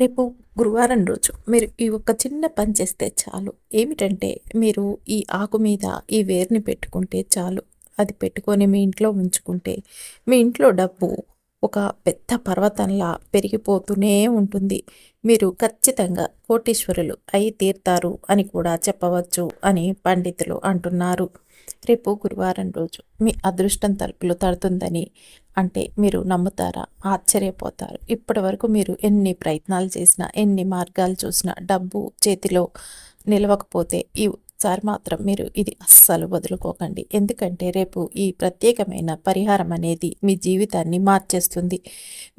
రేపు గురువారం రోజు మీరు ఈ ఒక్క చిన్న పని చేస్తే చాలు. ఏమిటంటే మీరు ఈ ఆకు మీద ఈ వేరుని పెట్టుకుంటే చాలు. అది పెట్టుకొని మీ ఇంట్లో ఉంచుకుంటే మీ ఇంట్లో డబ్బు ఒక పెద్ద పర్వతంలా పెరిగిపోతూనే ఉంటుంది. మీరు ఖచ్చితంగా కోటీశ్వరులు అయి తీర్తారు అని కూడా చెప్పవచ్చు అని పండితులు అంటున్నారు. రేపు గురువారం రోజు మీ అదృష్టం తలుపులు తడుతుందని అంటే మీరు నమ్ముతారా? ఆశ్చర్యపోతారు. ఇప్పటి వరకు మీరు ఎన్ని ప్రయత్నాలు చేసినా ఎన్ని మార్గాలు చూసినా డబ్బు చేతిలో నిలవకపోతే ఈ సారి మాత్రం మీరు ఇది అస్సలు వదులుకోకండి. ఎందుకంటే రేపు ఈ ప్రత్యేకమైన పరిహారం అనేది మీ జీవితాన్ని మార్చేస్తుంది.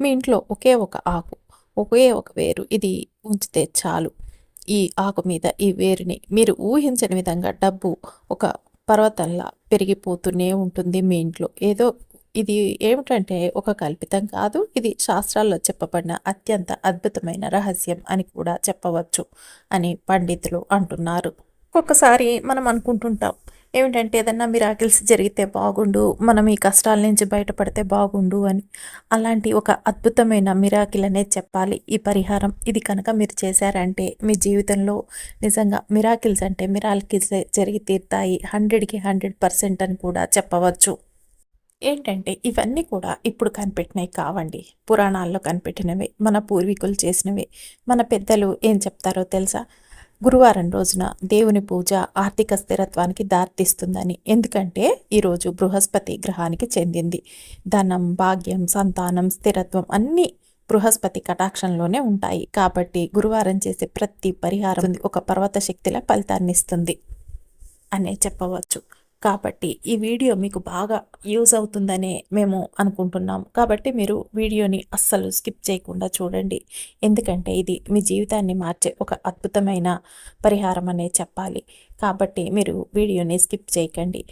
మీ ఇంట్లో ఒకే ఒక ఆకు ఒకే ఒక వేరు ఇది ఉంచితే చాలు. ఈ ఆకు మీద ఈ వేరుని మీరు ఊహించని విధంగా డబ్బు ఒక పర్వతంలా పెరిగిపోతూనే ఉంటుంది మీ ఇంట్లో. ఏదో ఇది ఏమిటంటే ఒక కల్పితం కాదు ఇది శాస్త్రాల్లో చెప్పబడిన అత్యంత అద్భుతమైన రహస్యం అని కూడా చెప్పవచ్చు అని పండితులు అంటున్నారు. ఒక్కొక్కసారి మనం అనుకుంటుంటాం ఏమిటంటే ఏదన్నా మిరాకిల్స్ జరిగితే బాగుండు మనం ఈ కష్టాల నుంచి బయటపడితే బాగుండు అని అలాంటి ఒక అద్భుతమైన మిరాకిల్ అనేది చెప్పాలి. ఈ పరిహారం ఇది కనుక మీరు చేశారంటే మీ జీవితంలో నిజంగా మిరాకిల్స్ అంటే మిరాకిల్స్ జరిగి తీరుతాయి. హండ్రెడ్కి హండ్రెడ్ పర్సెంట్ అని కూడా చెప్పవచ్చు. ఏంటంటే ఇవన్నీ కూడా ఇప్పుడు కనిపెట్టినవి కావండి. పురాణాల్లో కనిపెట్టినవే మన పూర్వీకులు చేసినవే. మన పెద్దలు ఏం చెప్తారో తెలుసా? గురువారం రోజున దేవుని పూజ ఆర్థిక స్థిరత్వానికి దారితీస్తుందని. ఎందుకంటే ఈరోజు బృహస్పతి గ్రహానికి చెందింది. ధనం భాగ్యం సంతానం స్థిరత్వం అన్నీ బృహస్పతి కటాక్షంలోనే ఉంటాయి. కాబట్టి గురువారం చేసే ప్రతి పరిహారం ఒక పర్వత శక్తిలా ఫలితాన్ని ఇస్తుంది. అనే చెప్పవచ్చు. కాబట్టి ఈ వీడియో మీకు బాగా యూజ్ అవుతుందనే మేము అనుకుంటున్నాం కాబట్టి మీరు వీడియోని అస్సలు స్కిప్ చేయకుండా చూడండి. ఎందుకంటే ఇది మీ జీవితాన్ని మార్చే ఒక అద్భుతమైన పరిహారం అనే చెప్పాలి. కాబట్టి మీరు వీడియోని స్కిప్ చేయకండి.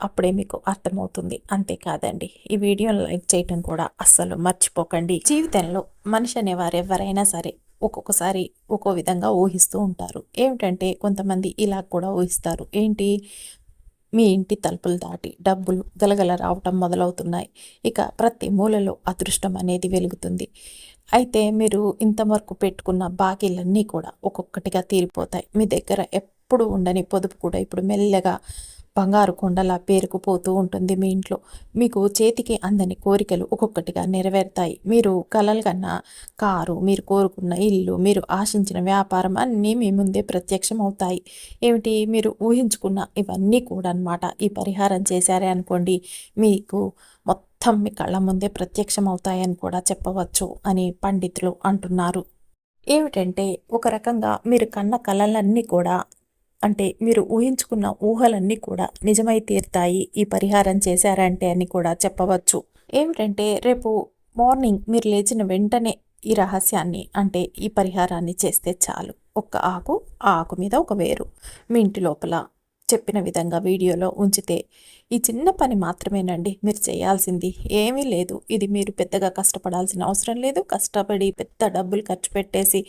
అప్పుడే మీకు అర్థమవుతుంది. అంతేకాదండి. ఈ వీడియోని లైక్ చేయటం కూడా అస్సలు మర్చిపోకండి. జీవితంలో మనిషి అనేవారు ఎవరైనా సరే ఒక్కొక్కసారి ఒక్కో విధంగా ఊహిస్తూ ఉంటారు. ఏమిటంటే కొంతమంది ఇలా కూడా ఊహిస్తారు. ఏంటి? మీ ఇంటి తలుపులు దాటి డబ్బులు గలగల రావటం మొదలవుతున్నాయి. ఇక ప్రతి మూలలో అదృష్టం అనేది వెలుగుతుంది. అయితే మీరు ఇంతవరకు పెట్టుకున్న బాకీలన్నీ కూడా ఒక్కొక్కటిగా తీరిపోతాయి. మీ దగ్గర ఎప్పుడు ఉండని పొదుపు కూడా ఇప్పుడు మెల్లగా బంగారు కొండలా పేరుకుపోతూ ఉంటుంది మీ ఇంట్లో. మీకు చేతికి అందని కోరికలు ఒక్కొక్కటిగా నెరవేరుతాయి. మీరు కలలు కన్నా కారు మీరు కోరుకున్న ఇల్లు మీరు ఆశించిన వ్యాపారం అన్నీ మీ ముందే ప్రత్యక్షం అవుతాయి ఏమిటి? మీరు ఊహించుకున్న ఇవన్నీ కూడా అనమాట ఈ పరిహారం చేశారే అనుకోండి మీకు మొత్తం మీ కళ్ళ ముందే ప్రత్యక్షం అవుతాయని కూడా చెప్పవచ్చు అని పండితులు అంటున్నారు. ఏమిటంటే ఒక రకంగా మీరు కన్న కళలన్నీ కూడా అంటే మీరు ఊహించుకున్న ఊహలన్నీ కూడా నిజమై తీరుతాయి ఈ పరిహారం చేశారంటే అని కూడా చెప్పవచ్చు. ఏమిటంటే రేపు మార్నింగ్ మీరు లేచిన వెంటనే ఈ రహస్యాన్ని అంటే ఈ పరిహారాన్ని చేస్తే చాలు. ఒక్క ఆకు ఆ ఆకు మీద ఒక వేరు. మీ ఇంటి లోపల చెప్పిన విధంగా వీడియోలో ఉంచితే ఈ చిన్న పని మాత్రమేనండి. మీరు చేయాల్సింది ఏమీ లేదు. ఇది మీరు పెద్దగా కష్టపడాల్సిన అవసరం లేదు. కష్టపడి పెద్ద డబ్బులు ఖర్చు పెట్టేసి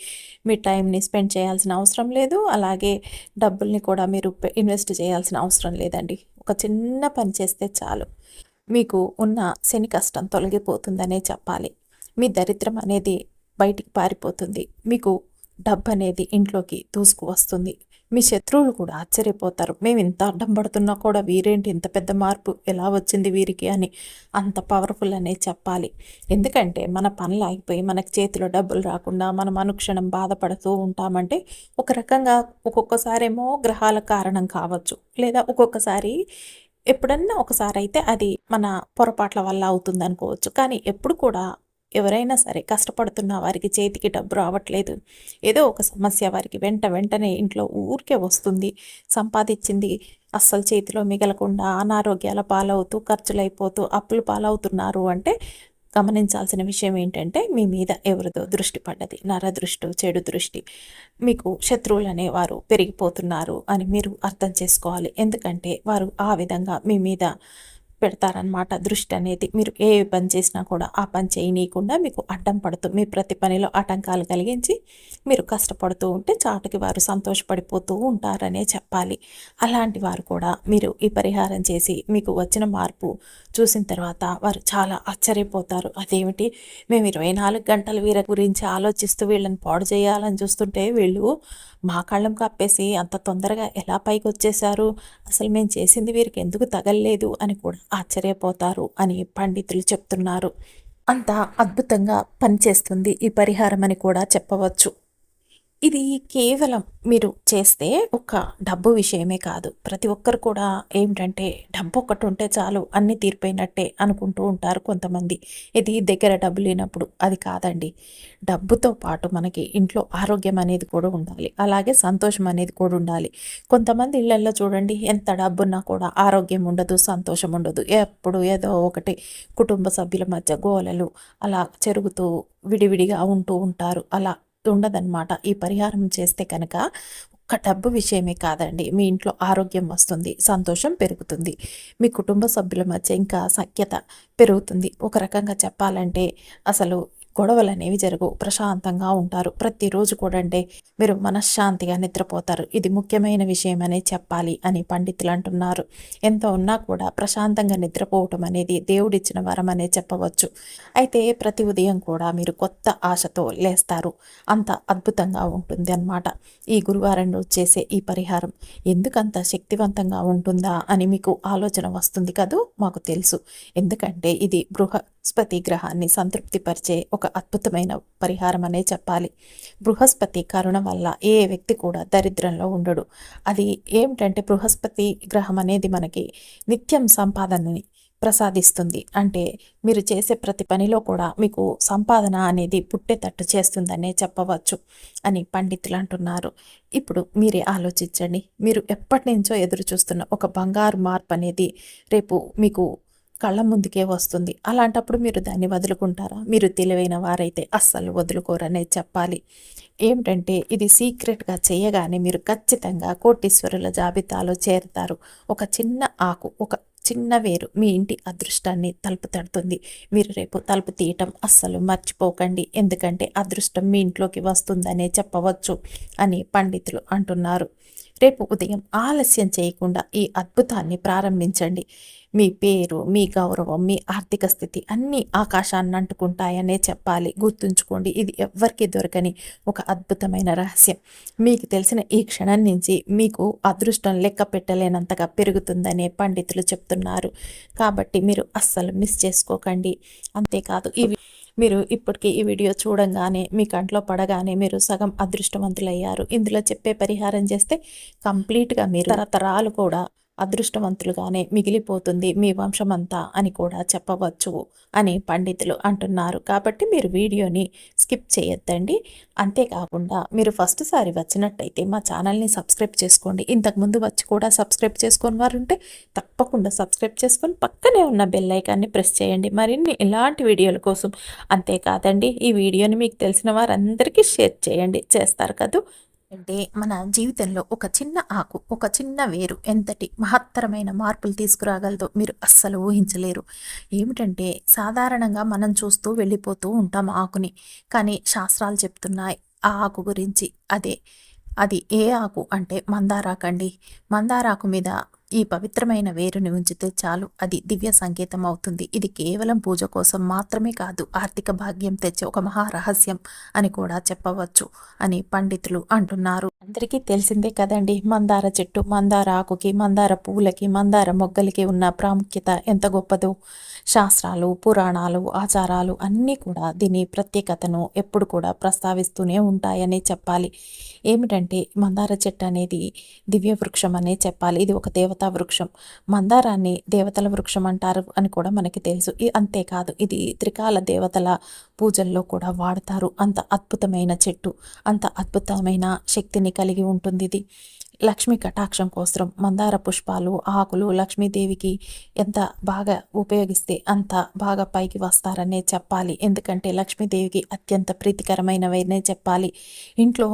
మీ టైంని స్పెండ్ చేయాల్సిన అవసరం లేదు. అలాగే డబ్బుల్ని కూడా మీరు ఇన్వెస్ట్ చేయాల్సిన అవసరం లేదండి. ఒక చిన్న పని చేస్తే చాలు. మీకు ఉన్న శని కష్టం తొలగిపోతుందనే చెప్పాలి. మీ దరిద్రం అనేది బయటికి పారిపోతుంది. మీకు డబ్బు అనేది ఇంట్లోకి దూసుకు వస్తుంది మీ శత్రువులు కూడా ఆశ్చర్యపోతారు. మేము ఇంత అడ్డం పడుతున్నా కూడా వీరేంటి ఇంత పెద్ద మార్పు? ఎలా వచ్చింది వీరికి? అని అంత పవర్ఫుల్ అనే చెప్పాలి. ఎందుకంటే మన పనులు ఆగిపోయి మనకి చేతిలో డబ్బులు రాకుండా మనం అనుక్షణం బాధపడుతూ ఉంటామంటే ఒక రకంగా ఒక్కొక్కసారేమో గ్రహాల కారణం కావచ్చు. లేదా ఒక్కొక్కసారి ఎప్పుడన్నా ఒకసారి అయితే అది మన పొరపాట్ల వల్ల అవుతుంది అనుకోవచ్చు కానీ ఎప్పుడు కూడా ఎవరైనా సరే కష్టపడుతున్న వారికి చేతికి డబ్బు రావట్లేదు. ఏదో ఒక సమస్య వారికి వెంట వెంటనే ఇంట్లో ఊరికే వస్తుంది. సంపాదించింది అస్సలు చేతిలో మిగలకుండా అనారోగ్యాల పాలవుతూ ఖర్చులైపోతూ అప్పులు పాలవుతున్నారు అంటే గమనించాల్సిన విషయం ఏంటంటే మీ మీద ఎవరిదో దృష్టి పడ్డది. నర దృష్టి చెడు దృష్టి. మీకు శత్రువులు అనేవారు పెరిగిపోతున్నారు అని మీరు అర్థం చేసుకోవాలి. ఎందుకంటే వారు ఆ విధంగా మీ మీద పెడతారనమాట దృష్టి అనేది. మీరు ఏ పని చేసినా కూడా ఆ పని చేయనీయకుండా మీకు అడ్డం పడుతూ మీ ప్రతి పనిలో ఆటంకాలు కలిగించి మీరు కష్టపడుతూ ఉంటే చాటుకి వారు సంతోషపడిపోతూ ఉంటారనే చెప్పాలి. అలాంటి వారు కూడా మీరు ఈ పరిహారం చేసి మీకు వచ్చిన మార్పు చూసిన తర్వాత వారు చాలా ఆశ్చర్యపోతారు. అదేమిటి? మేము ఇరవై నాలుగు గంటలు వీరి గురించి ఆలోచిస్తూ వీళ్ళని పాడు చేయాలని చూస్తుంటే వీళ్ళు మా కళ్ళం కప్పేసి అంత తొందరగా ఎలా పైకి వచ్చేసారు అసలు మేము చేసింది వీరికి ఎందుకు తగలలేదు అని కూడా ఆశ్చర్యపోతారు అని పండితులు చెప్తున్నారు. అంత అద్భుతంగా పనిచేస్తుంది ఈ పరిహారం అని కూడా చెప్పవచ్చు. ఇది కేవలం మీరు చేస్తే ఒక డబ్బు విషయమే కాదు. ప్రతి ఒక్కరు కూడా ఏమిటంటే డబ్బు ఒకటి ఉంటే చాలు అన్నీ తీరిపోయినట్టే అనుకుంటూ ఉంటారు కొంతమంది. ఇది దగ్గర డబ్బు లేనప్పుడు అది కాదండి. డబ్బుతో పాటు మనకి ఇంట్లో ఆరోగ్యం అనేది కూడా ఉండాలి. అలాగే సంతోషం అనేది కూడా ఉండాలి. కొంతమంది ఇళ్ళలో చూడండి ఎంత డబ్బున్నా కూడా ఆరోగ్యం ఉండదు సంతోషం ఉండదు. ఎప్పుడు ఏదో ఒకటి కుటుంబ సభ్యుల మధ్య గోలలు అలా చెరుగుతూ విడివిడిగా ఉంటూ ఉంటారు. అలా ఉండదన్నమాట ఈ పరిహారం చేస్తే కనుక ఒక్క డబ్బు విషయమే కాదండి. మీ ఇంట్లో ఆరోగ్యం వస్తుంది సంతోషం పెరుగుతుంది మీ కుటుంబ సభ్యుల మధ్య ఇంకా సఖ్యత పెరుగుతుంది. ఒక రకంగా చెప్పాలంటే అసలు గొడవలు అనేవి జరగవు. ప్రశాంతంగా ఉంటారు. ప్రతిరోజు కూడా అంటే మీరు మనశ్శాంతిగా నిద్రపోతారు. ఇది ముఖ్యమైన విషయం అనే చెప్పాలి అని పండితులు అంటున్నారు. ఎంత ఉన్నా కూడా ప్రశాంతంగా నిద్రపోవటం అనేది దేవుడిచ్చిన వరం అనే చెప్పవచ్చు. అయితే ప్రతి ఉదయం కూడా మీరు కొత్త ఆశతో లేస్తారు. అంత అద్భుతంగా ఉంటుంది అన్నమాట. ఈ గురువారం రోజు చేసే ఈ పరిహారం ఎందుకంత శక్తివంతంగా ఉంటుందా అని మీకు ఆలోచన వస్తుంది కదూ? మాకు తెలుసు. ఎందుకంటే ఇది బృహస్పతి గ్రహాన్ని సంతృప్తిపరిచే ఒక ఒక అద్భుతమైన పరిహారం అనే చెప్పాలి. బృహస్పతి కరుణ వల్ల ఏ వ్యక్తి కూడా దరిద్రంలో ఉండడు. అది ఏమిటంటే బృహస్పతి గ్రహం అనేది మనకి నిత్యం సంపాదనని ప్రసాదిస్తుంది. అంటే మీరు చేసే ప్రతి పనిలో కూడా మీకు సంపాదన అనేది పుట్టేటట్టు చేస్తుందనే చెప్పవచ్చు అని పండితులు అంటున్నారు. ఇప్పుడు మీరే ఆలోచించండి. మీరు ఎప్పటి నుంచో ఎదురు చూస్తున్న ఒక బంగారు మార్పు అనేది రేపు మీకు కళ్ళ ముందుకే వస్తుంది. అలాంటప్పుడు మీరు దాన్ని వదులుకుంటారా? మీరు తెలివైన వారైతే అస్సలు వదులుకోరనే చెప్పాలి. ఏమిటంటే ఇది సీక్రెట్గా చేయగానే మీరు ఖచ్చితంగా కోటీశ్వరుల జాబితాలో చేరుతారు. ఒక చిన్న ఆకు ఒక చిన్న వేరు మీ ఇంటి అదృష్టాన్ని తలుపు తడుతుంది. మీరు రేపు తలుపు తీయటం అస్సలు మర్చిపోకండి. ఎందుకంటే అదృష్టం మీ ఇంట్లోకి వస్తుందనే చెప్పవచ్చు అని పండితులు అంటున్నారు. రేపు ఉదయం ఆలస్యం చేయకుండా ఈ అద్భుతాన్ని ప్రారంభించండి. మీ పేరు మీ గౌరవం మీ ఆర్థిక స్థితి అన్నీ ఆకాశాన్ని అంటుకుంటాయనే చెప్పాలి. గుర్తుంచుకోండి ఇది ఎవ్వరికీ దొరకని ఒక అద్భుతమైన రహస్యం. మీకు తెలిసిన ఈ క్షణం నుంచి మీకు అదృష్టం లెక్క పెట్టలేనంతగా పెరుగుతుందనే పండితులు చెప్తున్నారు. కాబట్టి మీరు అస్సలు మిస్ చేసుకోకండి. అంతేకాదు ఇవి మీరు ఇప్పటికీ ఈ వీడియో చూడంగానే మీ కంట్లో పడగానే మీరు సగం అదృష్టవంతులయ్యారు. ఇందులో చెప్పే పరిహారం చేస్తే కంప్లీట్గా మీరు తరతరాలు కూడా అదృష్టవంతులుగానే మిగిలిపోతుంది మీ వంశమంతా అని కూడా చెప్పవచ్చు అని పండితులు అంటున్నారు. కాబట్టి మీరు వీడియోని స్కిప్ చేయొద్దండి. అంతేకాకుండా మీరు ఫస్ట్ సారి వచ్చినట్టయితే మా ఛానల్ని సబ్స్క్రైబ్ చేసుకోండి. ఇంతకుముందు వచ్చి కూడా సబ్స్క్రైబ్ చేసుకొని వారు ఉంటే తప్పకుండా సబ్స్క్రైబ్ చేసుకొని పక్కనే ఉన్న బెల్ ఐకాన్ని ప్రెస్ చేయండి. మరిన్ని ఇలాంటి వీడియోల కోసం అంతేకాదండి. ఈ వీడియోని మీకు తెలిసిన వారందరికీ షేర్ చేయండి. చేస్తారు కదా? అంటే మన జీవితంలో ఒక చిన్న ఆకు ఒక చిన్న వేరు ఎంతటి మహత్తరమైన మార్పులు తీసుకురాగలదో మీరు అస్సలు ఊహించలేరు. ఏమిటంటే సాధారణంగా మనం చూస్తూ వెళ్ళిపోతూ ఉంటాం ఆకుని. కానీ శాస్త్రాలు చెప్తున్నాయి ఆ ఆకు గురించి అదే. అది ఏ ఆకు అంటే మందారాకండి మందారాకు మీద ఈ పవిత్రమైన వేరుని ఉంచితే చాలు. అది దివ్య సంకేతం అవుతుంది ఇది కేవలం పూజ కోసం మాత్రమే కాదు ఆర్థిక భాగ్యం తెచ్చే ఒక మహారహస్యం అని కూడా చెప్పవచ్చు అని పండితులు అంటున్నారు. అందరికీ తెలిసిందే కదండి మందార చెట్టు మందార ఆకుకి మందార పూలకి మందార మొగ్గలకి ఉన్న ప్రాముఖ్యత ఎంత గొప్పదో. శాస్త్రాలు పురాణాలు ఆచారాలు అన్నీ కూడా దీని ప్రత్యేకతను ఎప్పుడు కూడా ప్రస్తావిస్తూనే ఉంటాయని చెప్పాలి. ఏమిటంటే మందార చెట్టు అనేది దివ్య వృక్షం అనే చెప్పాలి. ఇది ఒక దేవతా వృక్షం. మందారాన్ని దేవతల వృక్షం అంటారు అని కూడా మనకి తెలుసు. అంతేకాదు ఇది త్రికాల దేవతల పూజల్లో కూడా వాడతారు. అంత అద్భుతమైన చెట్టు అంత అద్భుతమైన శక్తిని కలిగి ఉంటుంది ఇది. లక్ష్మీ కటాక్షం కోసం మందార పుష్పాలు ఆకులు లక్ష్మీదేవికి ఎంత బాగా ఉపయోగిస్తే అంత బాగా పైకి వస్తారనే చెప్పాలి. ఎందుకంటే లక్ష్మీదేవికి అత్యంత ప్రీతికరమైనవనే చెప్పాలి. ఇంట్లో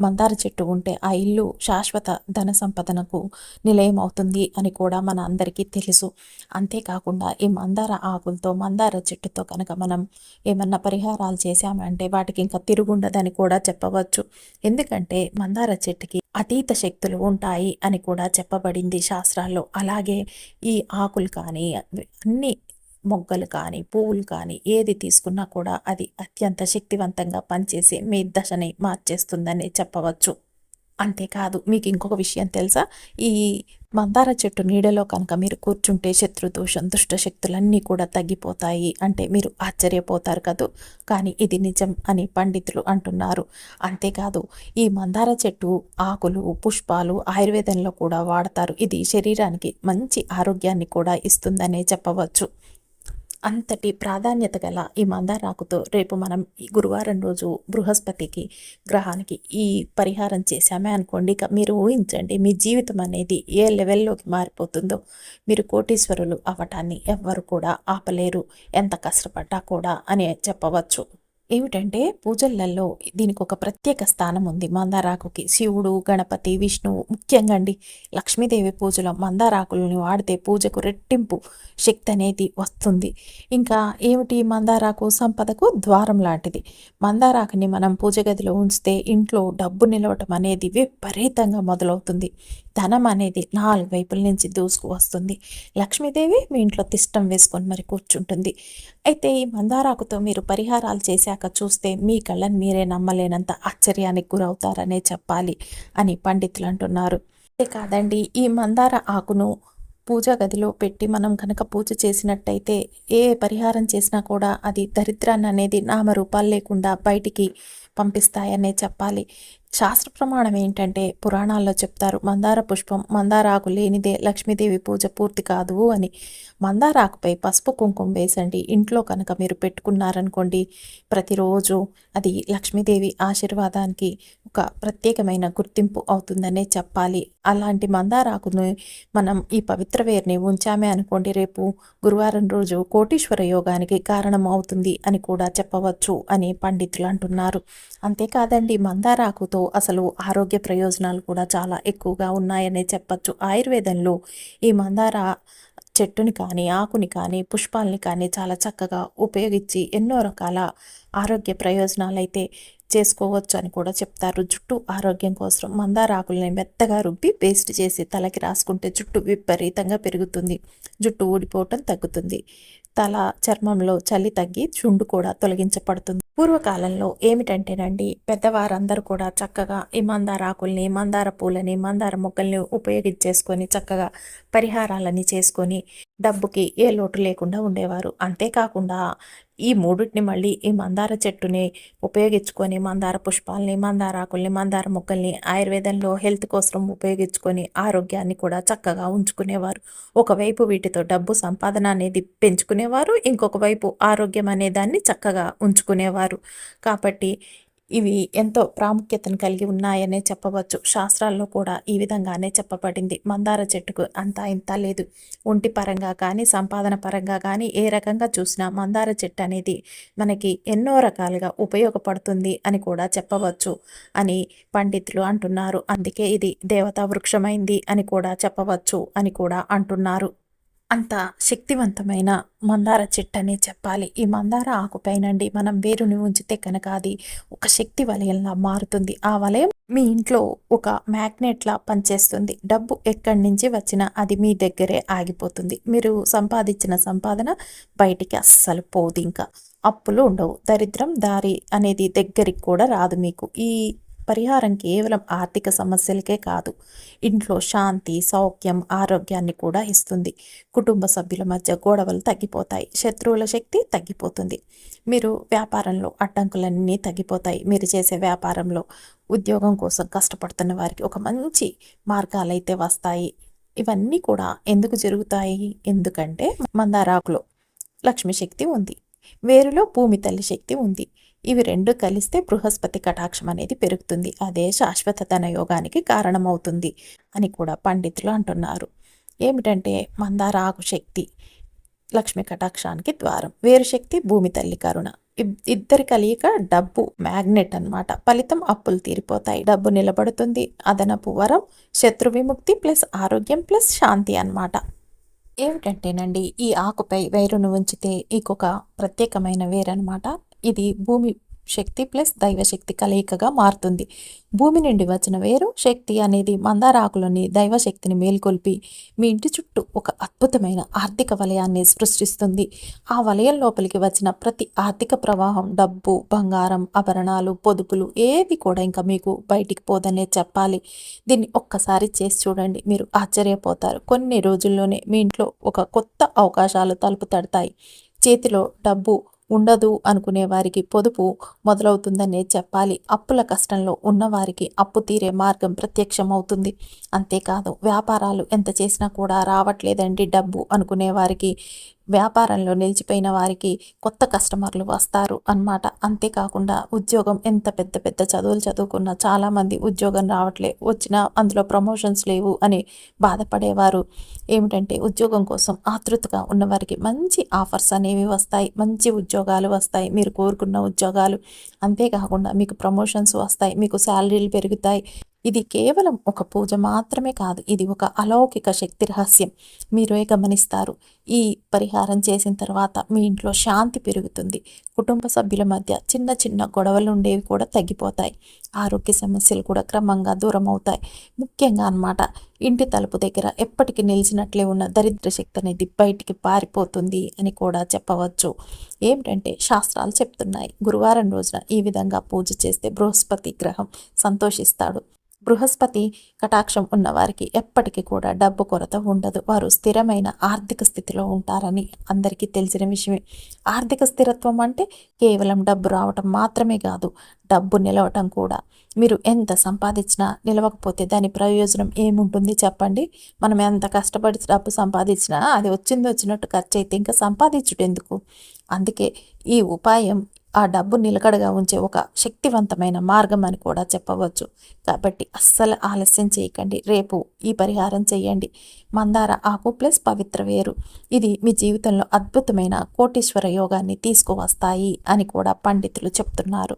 మందార చెట్టు ఉంటే ఆ ఇల్లు శాశ్వత ధన సంపదనకు నిలయం అవుతుంది అని కూడా మన అందరికీ తెలుసు. అంతేకాకుండా ఈ మందార ఆకులతో మందార చెట్టుతో కనుక మనం ఏమన్నా పరిహారాలు చేశామంటే వాటికి ఇంకా తిరుగుండదని కూడా చెప్పవచ్చు. ఎందుకంటే మందార చెట్టుకి అతీత శక్తులు ఉంటాయి అని కూడా చెప్పబడింది శాస్త్రాల్లో. అలాగే ఈ ఆకులు కానీ అన్ని మొగ్గలు కానీ పువ్వులు కానీ ఏది తీసుకున్నా కూడా అది అత్యంత శక్తివంతంగా పనిచేసి మీ దశని మార్చేస్తుందని చెప్పవచ్చు. అంతేకాదు మీకు ఇంకొక విషయం తెలుసా? ఈ మందార చెట్టు నీడలో కనుక మీరు కూర్చుంటే శత్రుదోషం దుష్ట శక్తులన్నీ కూడా తగ్గిపోతాయి. అంటే మీరు ఆశ్చర్యపోతారు కదూ? కానీ ఇది నిజం అని పండితులు అంటున్నారు. అంతేకాదు ఈ మందార చెట్టు ఆకులు పుష్పాలు ఆయుర్వేదంలో కూడా వాడతారు. ఇది శరీరానికి మంచి ఆరోగ్యాన్ని కూడా ఇస్తుందనే చెప్పవచ్చు. అంతటి ప్రాధాన్యత గల ఈ మందారాకుతో రేపు మనం ఈ గురువారం రోజు బృహస్పతికి గ్రహానికి ఈ పరిహారం చేశామే అనుకోండి. ఇక మీరు ఊహించండి మీ జీవితం అనేది ఏ లెవెల్లోకి మారిపోతుందో. మీరు కోటీశ్వరులు అవ్వటాన్ని ఎవ్వరు కూడా ఆపలేరు. ఎంత కష్టపడ్డా కూడా అని చెప్పవచ్చు. ఏమిటంటే పూజలలో దీనికి ఒక ప్రత్యేక స్థానం ఉంది మందారాకుకి శివుడు గణపతి విష్ణువు ముఖ్యంగా అండి లక్ష్మీదేవి పూజలో మందారాకులని వాడితే పూజకు రెట్టింపు శక్తి అనేది వస్తుంది. ఇంకా ఏమిటి మందారాకు సంపదకు ద్వారం లాంటిది? మందారాకుని మనం పూజ గదిలో ఉంచితే ఇంట్లో డబ్బు నిలవటం అనేది విపరీతంగా మొదలవుతుంది. ధనం అనేది నాలుగు వైపుల నుంచి దూసుకు వస్తుంది. లక్ష్మీదేవి మీ ఇంట్లో తిష్టం వేసుకొని మరి కూర్చుంటుంది. అయితే ఈ మందారాకుతో మీరు పరిహారాలు చేశాక చూస్తే మీ కళ్ళని మీరే నమ్మలేనంత ఆశ్చర్యానికి గురవుతారనే చెప్పాలి అని పండితులు అంటున్నారు. కాదండి ఈ మందార ఆకును పూజా గదిలో పెట్టి మనం కనుక పూజ చేసినట్టయితే ఏ పరిహారం చేసినా కూడా అది దరిద్రాన్ని అనేది నామరూపాలు లేకుండా బయటికి పంపిస్తాయనే చెప్పాలి. శాస్త్ర ప్రమాణం ఏంటంటే పురాణాల్లో చెప్తారు మందార పుష్పం మందారాకు లేనిదే లక్ష్మీదేవి పూజ పూర్తి కాదు అని. మందారాకుపై పసుపు కుంకుమ వేసండి. ఇంట్లో కనుక మీరు పెట్టుకున్నారనుకోండి ప్రతిరోజు అది లక్ష్మీదేవి ఆశీర్వాదానికి ఒక ప్రత్యేకమైన గుర్తింపు అవుతుందనే చెప్పాలి. అలాంటి మందారాకును మనం ఈ పవిత్ర వేర్ని ఉంచామే అనుకోండి రేపు గురువారం రోజు కోటీశ్వర యోగానికి కారణం అవుతుంది అని కూడా చెప్పవచ్చు అని పండితులు అంటున్నారు. అంతేకాదండి మందారాకుతో అసలు ఆరోగ్య ప్రయోజనాలు కూడా చాలా ఎక్కువగా ఉన్నాయనే చెప్పచ్చు. ఆయుర్వేదంలో ఈ మందార చెట్టుని కానీ ఆకుని కానీ పుష్పాలని కానీ చాలా చక్కగా ఉపయోగించి ఎన్నో రకాల ఆరోగ్య ప్రయోజనాలు అయితే చేసుకోవచ్చు అని కూడా చెప్తారు. జుట్టు ఆరోగ్యం కోసం మందార ఆకుల్ని మెత్తగా రుబ్బి పేస్ట్ చేసి తలకి రాసుకుంటే జుట్టు విపరీతంగా పెరుగుతుంది. జుట్టు ఊడిపోవటం తగ్గుతుంది. తల చర్మంలో చలి తగ్గి చుండు కూడా తొలగించబడుతుంది. పూర్వకాలంలో ఏమిటంటేనండి పెద్దవారందరూ కూడా చక్కగా ఈ మందార ఆకుల్ని మందార పూలని మందార మొక్కల్ని ఉపయోగించేసుకొని చక్కగా పరిహారాలని చేసుకొని డబ్బుకి ఏ లోటు లేకుండా ఉండేవారు. అంతేకాకుండా ఈ మూడింటిని మళ్ళీ ఈ మందార చెట్టుని ఉపయోగించుకొని మందార పుష్పాలని మందార ఆకుల్ని మందార మొక్కల్ని ఆయుర్వేదంలో హెల్త్ కోసం ఉపయోగించుకొని ఆరోగ్యాన్ని కూడా చక్కగా ఉంచుకునేవారు. ఒకవైపు వీటితో డబ్బు సంపాదన అనేది పెంచుకునేవారు ఇంకొక వైపు ఆరోగ్యం అనే దాన్ని చక్కగా ఉంచుకునేవారు. కాబట్టి ఇవి ఎంతో ప్రాముఖ్యతను కలిగి ఉన్నాయనే చెప్పవచ్చు. శాస్త్రాల్లో కూడా ఈ విధంగానే చెప్పబడింది. మందార చెట్టుకు అంతా ఇంత లేదు. ఒంటి పరంగా కానీ సంపాదన పరంగా కానీ ఏ రకంగా చూసినా మందార చెట్టు అనేది మనకి ఎన్నో రకాలుగా ఉపయోగపడుతుంది అని కూడా చెప్పవచ్చు అని పండితులు అంటున్నారు. అందుకే ఇది దేవతా వృక్షమైంది అని కూడా చెప్పవచ్చు అని కూడా అంటున్నారు. అంత శక్తివంతమైన మందార చెట్టు అనే చెప్పాలి. ఈ మందార ఆకుపైనండి మనం వేరుని ఉంచితే కనుక అది ఒక శక్తి వలయంలా మారుతుంది. ఆ వలయం మీ ఇంట్లో ఒక మ్యాగ్నెట్లా పనిచేస్తుంది. డబ్బు ఎక్కడి నుంచి వచ్చినా అది మీ దగ్గరే ఆగిపోతుంది. మీరు సంపాదించిన సంపాదన బయటికి అస్సలు పోదు ఇంకా. అప్పులు ఉండవు. దరిద్రం దారి అనేది దగ్గరికి కూడా రాదు మీకు. ఈ పరిహారం కేవలం ఆర్థిక సమస్యలకే కాదు ఇంట్లో శాంతి సౌఖ్యం ఆరోగ్యాన్ని కూడా ఇస్తుంది. కుటుంబ సభ్యుల మధ్య గొడవలు తగ్గిపోతాయి శత్రువుల శక్తి తగ్గిపోతుంది. మీరు వ్యాపారంలో అడ్డంకులన్నీ తగ్గిపోతాయి. మీరు చేసే వ్యాపారంలో ఉద్యోగం కోసం కష్టపడుతున్న వారికి ఒక మంచి మార్గాలు అయితే వస్తాయి. ఇవన్నీ కూడా ఎందుకు జరుగుతాయి? ఎందుకంటే మందారాకులో లక్ష్మి శక్తి ఉంది. వేరులో భూమి తల్లి శక్తి ఉంది. ఇవి రెండు కలిస్తే బృహస్పతి కటాక్షం అనేది పెరుగుతుంది. అదే శాశ్వతతన యోగానికి కారణమవుతుంది అని కూడా పండితులు అంటున్నారు. ఏమిటంటే మందార ఆకు శక్తి లక్ష్మి కటాక్షానికి ద్వారం. వేరు శక్తి భూమి తల్లి కరుణ. ఇద్దరి కలియక డబ్బు మ్యాగ్నెట్ అన్నమాట. ఫలితం అప్పులు తీరిపోతాయి. డబ్బు నిలబడుతుంది. అదనపు వరం శత్రు విముక్తి ప్లస్ ఆరోగ్యం ప్లస్ శాంతి అన్నమాట. ఏమిటంటేనండి ఈ ఆకుపై వేరును ఉంచితే ఇంకొక ప్రత్యేకమైన వేరనమాట ఇది భూమి శక్తి ప్లస్ దైవశక్తి కలయికగా మారుతుంది. భూమి నుండి వచ్చిన వేరు శక్తి అనేది మందారాకులని దైవశక్తిని మేల్కొల్పి మీ ఇంటి చుట్టూ ఒక అద్భుతమైన ఆర్థిక వలయాన్ని సృష్టిస్తుంది. ఆ వలయం లోపలికి వచ్చిన ప్రతి ఆర్థిక ప్రవాహం డబ్బు బంగారం ఆభరణాలు పొదుపులు ఏది కూడా ఇంకా మీకు బయటికి పోదనే చెప్పాలి. దీన్ని ఒక్కసారి చేసి చూడండి మీరు ఆశ్చర్యపోతారు. కొన్ని రోజుల్లోనే మీ ఇంట్లో ఒక కొత్త అవకాశాలు తలుపు తడతాయి. చేతిలో డబ్బు ఉండదు అనుకునే వారికి పొదుపు మొదలవుతుందనే చెప్పాలి. అప్పుల కష్టంలో ఉన్నవారికి అప్పు తీరే మార్గం ప్రత్యక్షమవుతుంది. అంతేకాదు వ్యాపారాలు ఎంత చేసినా కూడా రావట్లేదండి డబ్బు అనుకునే వారికి. వ్యాపారంలో నిలిచిపోయిన వారికి కొత్త కస్టమర్లు వస్తారు అన్నమాట. అంతేకాకుండా ఉద్యోగం ఎంత పెద్ద పెద్ద చదువులు చదువుకున్న చాలామంది ఉద్యోగం రావట్లే వచ్చినా అందులో ప్రమోషన్స్ లేవు అని బాధపడేవారు. ఏమిటంటే ఉద్యోగం కోసం ఆతృతగా ఉన్నవారికి మంచి ఆఫర్స్ అనేవి వస్తాయి మంచి ఉద్యోగాలు వస్తాయి. మీరు కోరుకున్న ఉద్యోగాలు అంతేకాకుండా మీకు ప్రమోషన్స్ వస్తాయి మీకు శాలరీలు పెరుగుతాయి ఇది కేవలం ఒక పూజ మాత్రమే కాదు ఇది ఒక అలౌకిక శక్తి రహస్యం. మీరే గమనిస్తారు ఈ పరిహారం చేసిన తర్వాత మీ ఇంట్లో శాంతి పెరుగుతుంది. కుటుంబ సభ్యుల మధ్య చిన్న చిన్న గొడవలు ఉండేవి కూడా తగ్గిపోతాయి. ఆరోగ్య సమస్యలు కూడా క్రమంగా దూరం అవుతాయి. ముఖ్యంగా అన్నమాట ఇంటి తలుపు దగ్గర ఎప్పటికీ నిలిచినట్లే ఉన్న దరిద్ర శక్తి అనేది బయటికి పారిపోతుంది అని కూడా చెప్పవచ్చు. ఏమిటంటే శాస్త్రాలు చెప్తున్నాయి గురువారం రోజున ఈ విధంగా పూజ చేస్తే బృహస్పతి గ్రహం సంతోషిస్తాడు. బృహస్పతి కటాక్షం ఉన్నవారికి ఎప్పటికీ కూడా డబ్బు కొరత ఉండదు. వారు స్థిరమైన ఆర్థిక స్థితిలో ఉంటారని అందరికీ తెలిసిన విషయమే. ఆర్థిక స్థిరత్వం అంటే కేవలం డబ్బు రావటం మాత్రమే కాదు డబ్బు నిలవటం కూడా. మీరు ఎంత సంపాదించినా నిలవకపోతే దాని ప్రయోజనం ఏముంటుంది చెప్పండి? మనం ఎంత కష్టపడి డబ్బు సంపాదించినా అది వచ్చింది వచ్చినట్టు ఖర్చు అయితే ఇంకా సంపాదించుట ఎందుకు అందుకే ఈ ఉపాయం ఆ డబ్బు నిలకడగా ఉంచే ఒక శక్తివంతమైన మార్గం అని కూడా చెప్పవచ్చు. కాబట్టి అస్సలు ఆలస్యం చేయకండి. రేపు ఈ పరిహారం చేయండి. మందార ఆకు ప్లస్ పవిత్ర వేరు. ఇది మీ జీవితంలో అద్భుతమైన కోటీశ్వర యోగాన్ని తీసుకువస్తాయి అని కూడా పండితులు చెప్తున్నారు.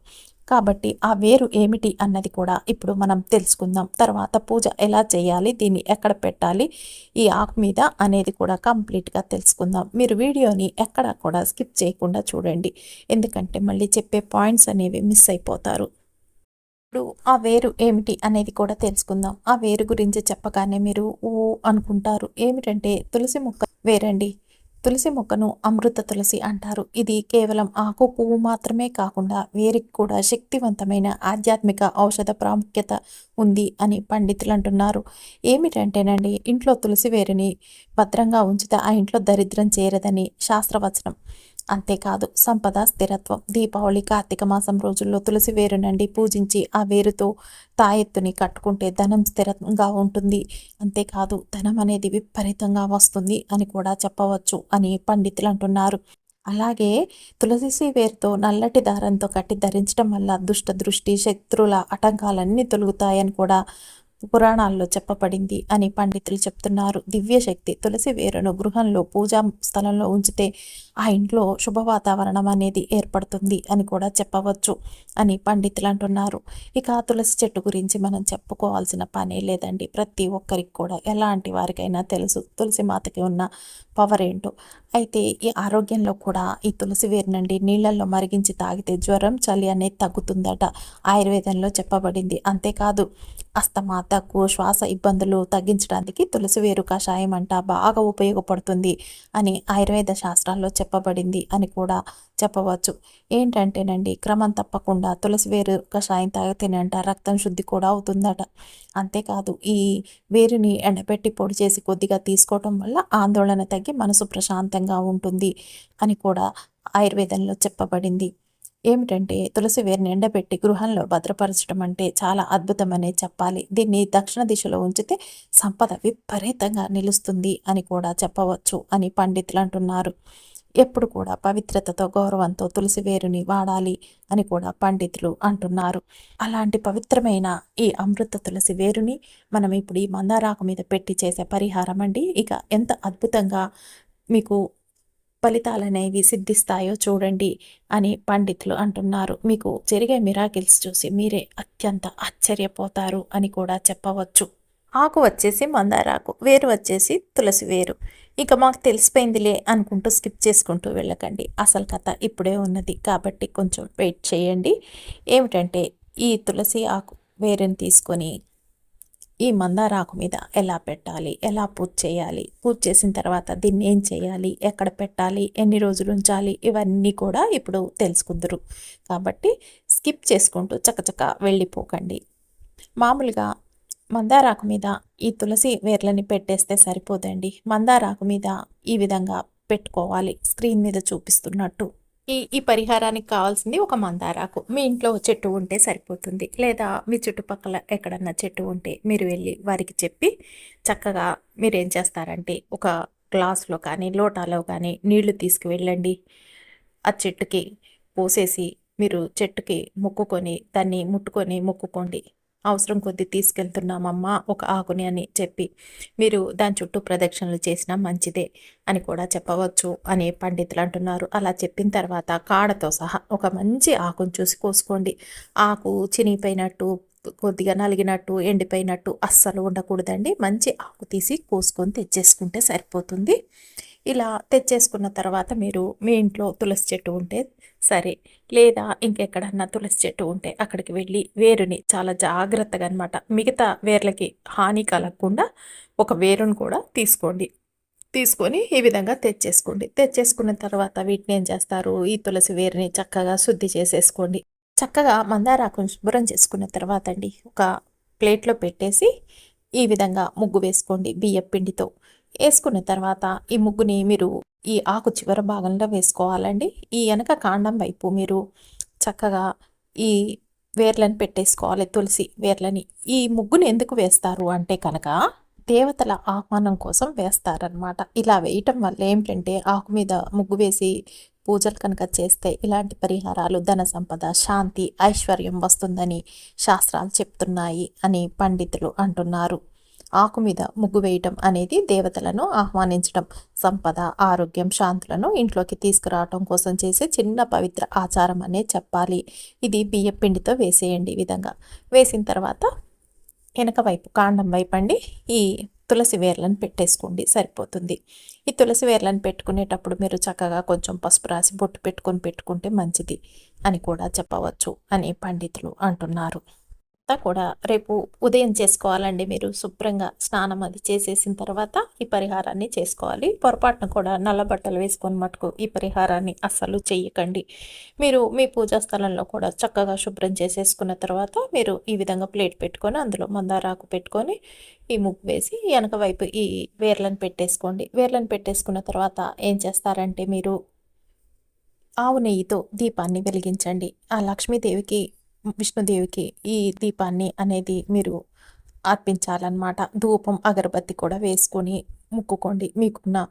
కాబట్టి ఆ వేరు ఏమిటి అన్నది కూడా ఇప్పుడు మనం తెలుసుకుందాం. తర్వాత పూజ ఎలా చేయాలి దీన్ని ఎక్కడ పెట్టాలి ఈ ఆకు మీద అనేది కూడా కంప్లీట్గా తెలుసుకుందాం. మీరు వీడియోని ఎక్కడ కూడా స్కిప్ చేయకుండా చూడండి. ఎందుకంటే మళ్ళీ చెప్పే పాయింట్స్ అనేవి మిస్ అయిపోతారు. ఇప్పుడు ఆ వేరు ఏమిటి అనేది కూడా తెలుసుకుందాం. ఆ వేరు గురించి చెప్పగానే మీరు ఓ అనుకుంటారు. ఏమిటంటే తులసి మొక్క వేరండి. తులసి మొక్కను అమృత తులసి అంటారు. ఇది కేవలం ఆకు పువ్వు మాత్రమే కాకుండా వేరికి కూడా శక్తివంతమైన ఆధ్యాత్మిక ఔషధ ప్రాముఖ్యత ఉంది అని పండితులు అంటున్నారు. ఏమిటంటేనండి ఇంట్లో తులసి వేరుని భద్రంగా ఉంచితే ఆ ఇంట్లో దరిద్రం చేరదని శాస్త్రవచనం. అంతేకాదు సంపద స్థిరత్వం దీపావళి కార్తీక మాసం రోజుల్లో తులసి వేరు నుండి పూజించి ఆ వేరుతో తాయెత్తుని కట్టుకుంటే ధనం స్థిరంగా ఉంటుంది. అంతేకాదు ధనం అనేది విపరీతంగా వస్తుంది అని కూడా చెప్పవచ్చు అని పండితులు అంటున్నారు. అలాగే తులసి వేరుతో నల్లటి దారంతో కట్టి ధరించడం వల్ల దుష్ట దృష్టి శత్రుల ఆటంకాలన్నీ తొలుగుతాయని కూడా పురాణాల్లో చెప్పబడింది అని పండితులు చెప్తున్నారు. దివ్యశక్తి తులసి వేరును గృహంలో పూజా స్థలంలో ఉంచితే ఆ ఇంట్లో శుభ వాతావరణం అనేది ఏర్పడుతుంది అని కూడా చెప్పవచ్చు అని పండితులు అంటున్నారు. ఇక తులసి చెట్టు గురించి మనం చెప్పుకోవాల్సిన పనే లేదండి. ప్రతి ఒక్కరికి కూడా ఎలాంటి వారికైనా తెలుసు. తులసి మాతకి ఉన్న పవర్ ఏంటో. అయితే ఈ ఆరోగ్యంలో కూడా ఈ తులసి వేరునండి నీళ్ళల్లో మరిగించి తాగితే జ్వరం చలి అనేది తగ్గుతుందట. ఆయుర్వేదంలో చెప్పబడింది. అంతేకాదు అస్తమా దగ్గు శ్వాస ఇబ్బందులు తగ్గించడానికి తులసి వేరు కషాయం అంట బాగా ఉపయోగపడుతుంది అని ఆయుర్వేద శాస్త్రాల్లో చెప్పబడింది అని కూడా చెప్పవచ్చు. ఏంటంటేనండి క్రమం తప్పకుండా తులసి వేరు కషాయం తాగితేనంట రక్తం శుద్ధి కూడా అవుతుందట. అంతేకాదు ఈ వేరుని ఎండపెట్టి పొడి చేసి కొద్దిగా తీసుకోవటం వల్ల ఆందోళన తగ్గి మనసు ప్రశాంతంగా ఉంటుంది అని కూడా ఆయుర్వేదంలో చెప్పబడింది. ఏమిటంటే తులసి వేరుని ఎండబెట్టి గృహంలో భద్రపరచడం అంటే చాలా అద్భుతమనే చెప్పాలి. దీన్ని దక్షిణ దిశలో ఉంచితే సంపద విపరీతంగా నిలుస్తుంది అని కూడా చెప్పవచ్చు అని పండితులు అంటున్నారు. ఎప్పుడు కూడా పవిత్రతతో గౌరవంతో తులసి వేరుని వాడాలి అని కూడా పండితులు అంటున్నారు. అలాంటి పవిత్రమైన ఈ అమృత తులసి వేరుని మనం ఇప్పుడు ఈ మందారాకు మీద పెట్టి చేసే పరిహారం అండి. ఇక ఎంత అద్భుతంగా మీకు ఫలితాలనేవి సిద్ధిస్తాయో చూడండి అని పండితులు అంటున్నారు. మీకు జరిగే మిరాకిల్స్ చూసి మీరే అత్యంత ఆశ్చర్యపోతారు అని కూడా చెప్పవచ్చు. ఆకు వచ్చేసి మందారాకు వేరు వచ్చేసి తులసి వేరు. ఇక మాకు తెలిసిపోయిందిలే అనుకుంటూ స్కిప్ చేసుకుంటూ వెళ్ళకండి. అసలు కథ ఇప్పుడే ఉన్నది కాబట్టి కొంచెం వెయిట్ చేయండి. ఏమిటంటే ఈ తులసి ఆకు వేరుని తీసుకొని ఈ మందార ఆకు మీద ఎలా పెట్టాలి? ఎలా పూజ చేయాలి? పూజ చేసిన తర్వాత దీన్ని ఏం చేయాలి? ఎక్కడ పెట్టాలి? ఎన్ని రోజులు ఉంచాలి? ఇవన్నీ కూడా ఇప్పుడు తెలుసుకుందరు. కాబట్టి స్కిప్ చేసుకుంటూ చకచక వెళ్ళిపోకండి. మామూలుగా మందారాకు మీద ఈ తులసి వేర్లని పెట్టేస్తే సరిపోదండి. మందారాకు మీద ఈ విధంగా పెట్టుకోవాలి. స్క్రీన్ మీద చూపిస్తున్నట్టు. ఈ ఈ పరిహారానికి కావాల్సింది ఒక మందారాకు. మీ ఇంట్లో చెట్టు ఉంటే సరిపోతుంది. లేదా మీ చుట్టుపక్కల ఎక్కడన్నా చెట్టు ఉంటే మీరు వెళ్ళి వారికి చెప్పి చక్కగా మీరు ఏం చేస్తారంటే ఒక గ్లాసులో కానీ లోటాలో కానీ నీళ్ళు తీసుకువెళ్ళండి. ఆ చెట్టుకి పోసేసి మీరు చెట్టుకి మొక్కుకొని దాన్ని ముట్టుకొని మొక్కుకోండి. అవసరం కొద్ది తీసుకెళ్తున్నామమ్మా ఒక ఆకుని అని చెప్పి. మీరు దాని చుట్టూ ప్రదక్షిణలు చేసినా మంచిదే అని కూడా చెప్పవచ్చు అని పండితులు అంటున్నారు. అలా చెప్పిన తర్వాత కాడతో సహా ఒక మంచి ఆకును చూసి కోసుకోండి. ఆకు చినిగిపోయినట్టు కొద్దిగా నలిగినట్టు ఎండిపోయినట్టు అస్సలు ఉండకూడదండి. మంచి ఆకు తీసి కోసుకొని తెచ్చేసుకుంటే సరిపోతుంది. ఇలా తెచ్చేసుకున్న తర్వాత మీరు మీ ఇంట్లో తులసి చెట్టు ఉంటే సరే లేదా ఇంకెక్కడన్నా తులసి చెట్టు ఉంటే అక్కడికి వెళ్ళి వేరుని చాలా జాగ్రత్తగా అనమాట మిగతా వేర్లకి హాని కలగకుండా ఒక వేరుని కూడా తీసుకోండి. తీసుకొని ఈ విధంగా తెచ్చేసుకోండి. తెచ్చేసుకున్న తర్వాత వీటిని ఏం చేస్తారు? ఈ తులసి వేరుని చక్కగా శుద్ధి చేసేసుకోండి. చక్కగా మందారాకును శుభ్రం చేసుకున్న తర్వాత అండి ఒక ప్లేట్లో పెట్టేసి ఈ విధంగా ముగ్గు వేసుకోండి బియ్య పిండితో వేసుకున్న తర్వాత ఈ ముగ్గుని మీరు ఈ ఆకు చివరి భాగంలో వేసుకోవాలండి. ఈ వెనక కాండం వైపు మీరు చక్కగా ఈ వేర్లను పెట్టేసుకోవాలి తులసి వేర్లని. ఈ ముగ్గుని ఎందుకు వేస్తారు అంటే కనుక దేవతల ఆహ్వానం కోసం వేస్తారనమాట ఇలా వేయటం వల్ల ఏమిటంటే ఆకు మీద ముగ్గు వేసి పూజలు కనుక చేస్తే ఇలాంటి పరిహారాలు ధన సంపద శాంతి ఐశ్వర్యం వస్తుందని శాస్త్రాలు చెప్తున్నాయి అని పండితులు అంటున్నారు. ఆకు మీద ముగ్గు వేయటం అనేది దేవతలను ఆహ్వానించడం సంపద ఆరోగ్యం శాంతులను ఇంట్లోకి తీసుకురావటం కోసం చేసే చిన్న పవిత్ర ఆచారం అనే చెప్పాలి. ఇది బియ్యం పిండితో వేసేయండి ఈ విధంగా. వేసిన తర్వాత వెనక వైపు కాండం వైపు అండి ఈ తులసి వేర్లను పెట్టేసుకోండి సరిపోతుంది. ఈ తులసి వేర్లను పెట్టుకునేటప్పుడు మీరు చక్కగా కొంచెం పసుపు రాసి బొట్టు పెట్టుకొని పెట్టుకుంటే మంచిది అని కూడా చెప్పవచ్చు అని పండితులు అంటున్నారు. అంతా కూడా రేపు ఉదయం చేసుకోవాలండి మీరు శుభ్రంగా స్నానం అది చేసేసిన తర్వాత ఈ పరిహారాన్ని చేసుకోవాలి. పొరపాటున కూడా నల్ల బట్టలు వేసుకొని మటుకు ఈ పరిహారాన్ని అస్సలు చేయకండి మీరు మీ పూజా స్థలంలో కూడా చక్కగా శుభ్రం చేసేసుకున్న తర్వాత మీరు ఈ విధంగా ప్లేట్ పెట్టుకొని అందులో మందారాకు పెట్టుకొని ఈ ముగ్గు వేసి వెనక వైపు ఈ వేర్లను పెట్టేసుకోండి. వేర్లను పెట్టేసుకున్న తర్వాత ఏం చేస్తారంటే మీరు ఆవు నెయ్యితో దీపాన్ని వెలిగించండి. ఆ లక్ష్మీదేవికి విష్ణుదేవికి ఈ దీపాన్ని అనేది మీరు అర్పించాలన్నమాట. ధూపం అగరబత్తి కూడా వేసుకొని ముక్కుకోండి. మీకున్న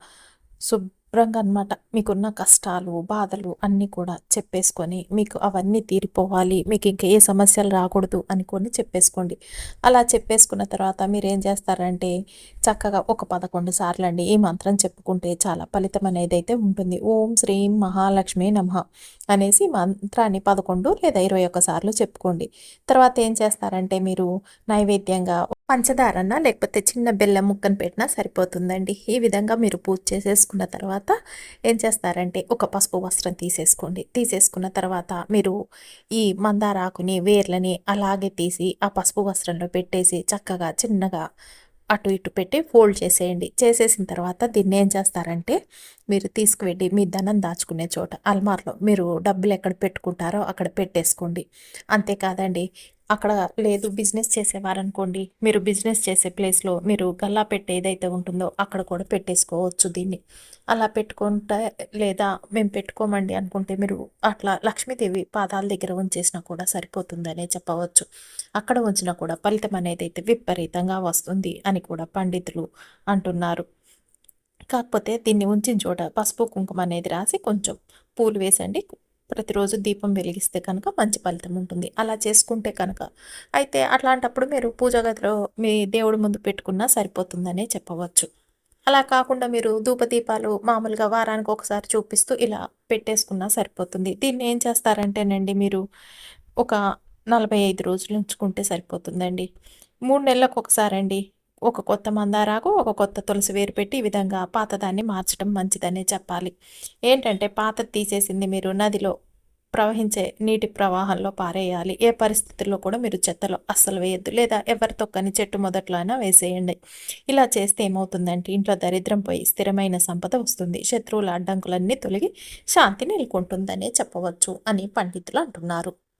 శుభ్ శుభ్రంగా అనమాట మీకున్న కష్టాలు బాధలు అన్నీ కూడా చెప్పేసుకొని మీకు అవన్నీ తీరిపోవాలి మీకు ఇంకా ఏ సమస్యలు రాకూడదు అనుకొని చెప్పేసుకోండి. అలా చెప్పేసుకున్న తర్వాత మీరు ఏం చేస్తారంటే చక్కగా ఒక పదకొండు సార్లు అండి ఈ మంత్రం చెప్పుకుంటే చాలా ఫలితం అనేది అయితే ఉంటుంది. ఓం శ్రీం మహాలక్ష్మి నమ అనేసి మంత్రాన్ని పదకొండు లేదా ఇరవై ఒక్క సార్లు చెప్పుకోండి. తర్వాత ఏం చేస్తారంటే మీరు నైవేద్యంగా పంచదారన్న లేకపోతే చిన్న బెల్లం ముక్కను పెట్టినా సరిపోతుందండి. ఈ విధంగా మీరు పూజ చేసేసుకున్న తర్వాత ఏం చేస్తారంటే ఒక పసుపు వస్త్రం తీసేసుకోండి. తీసేసుకున్న తర్వాత మీరు ఈ మందారాకుని వేర్లని అలాగే తీసి ఆ పసుపు వస్త్రంలో పెట్టేసి చక్కగా చిన్నగా అటు ఇటు పెట్టి ఫోల్డ్ చేసేయండి. చేసేసిన తర్వాత దీన్ని ఏం చేస్తారంటే మీరు తీసుకువెళ్ళి మీ ధనం దాచుకునే చోట అల్మార్లో మీరు డబ్బులు ఎక్కడ పెట్టుకుంటారో అక్కడ పెట్టేసుకోండి. అంతేకాదండి అక్కడ లేదు బిజినెస్ చేసేవారనుకోండి. మీరు బిజినెస్ చేసే ప్లేస్లో మీరు గల్లా పెట్టే ఏదైతే ఉంటుందో అక్కడ కూడా పెట్టేసుకోవచ్చు దీన్ని. అలా పెట్టుకుంటే లేదా మేము పెట్టుకోమండి అనుకుంటే మీరు అట్లా లక్ష్మీదేవి పాదాల దగ్గర ఉంచేసినా కూడా సరిపోతుందనే చెప్పవచ్చు. అక్కడ ఉంచినా కూడా ఫలితం అనేది అయితే విపరీతంగా వస్తుంది అని కూడా పండితులు అంటున్నారు. కాకపోతే దీన్ని ఉంచిన చోట పసుపు కుంకుమ అనేది రాసి కొంచెం పూలు వేసండి. ప్రతిరోజు దీపం వెలిగిస్తే కనుక మంచి ఫలితం ఉంటుంది. అలా చేసుకుంటే కనుక. అయితే అట్లాంటప్పుడు మీరు పూజ గదిలో మీ దేవుడి ముందు పెట్టుకున్నా సరిపోతుందనే చెప్పవచ్చు. అలా కాకుండా మీరు ధూపదీపాలు మామూలుగా వారానికి ఒకసారి చూపిస్తూ ఇలా పెట్టేసుకున్నా సరిపోతుంది. దీన్ని ఏం చేస్తారంటేనండి మీరు ఒక నలభై ఐదు రోజులు ఉంచుకుంటే సరిపోతుందండి. మూడు నెలలకు ఒకసారి అండి ఒక కొత్త మందారాకు ఒక కొత్త తులసి వేరు పెట్టి ఈ విధంగా పాతదాన్ని మార్చడం మంచిదనే చెప్పాలి. ఏంటంటే పాత తీసేసింది మీరు నదిలో ప్రవహించే నీటి ప్రవాహంలో పారేయాలి. ఏ పరిస్థితుల్లో కూడా మీరు చెత్తలో అస్సలు వేయద్దు. లేదా ఎవరి తొక్కని చెట్టు మొదట్లో అయినా వేసేయండి. ఇలా చేస్తే ఏమవుతుందంటే ఇంట్లో దరిద్రం పోయి స్థిరమైన సంపద వస్తుంది. శత్రువుల అడ్డంకులన్నీ తొలగి శాంతి నెలకొంటుందనే చెప్పవచ్చు అని పండితులు అంటున్నారు.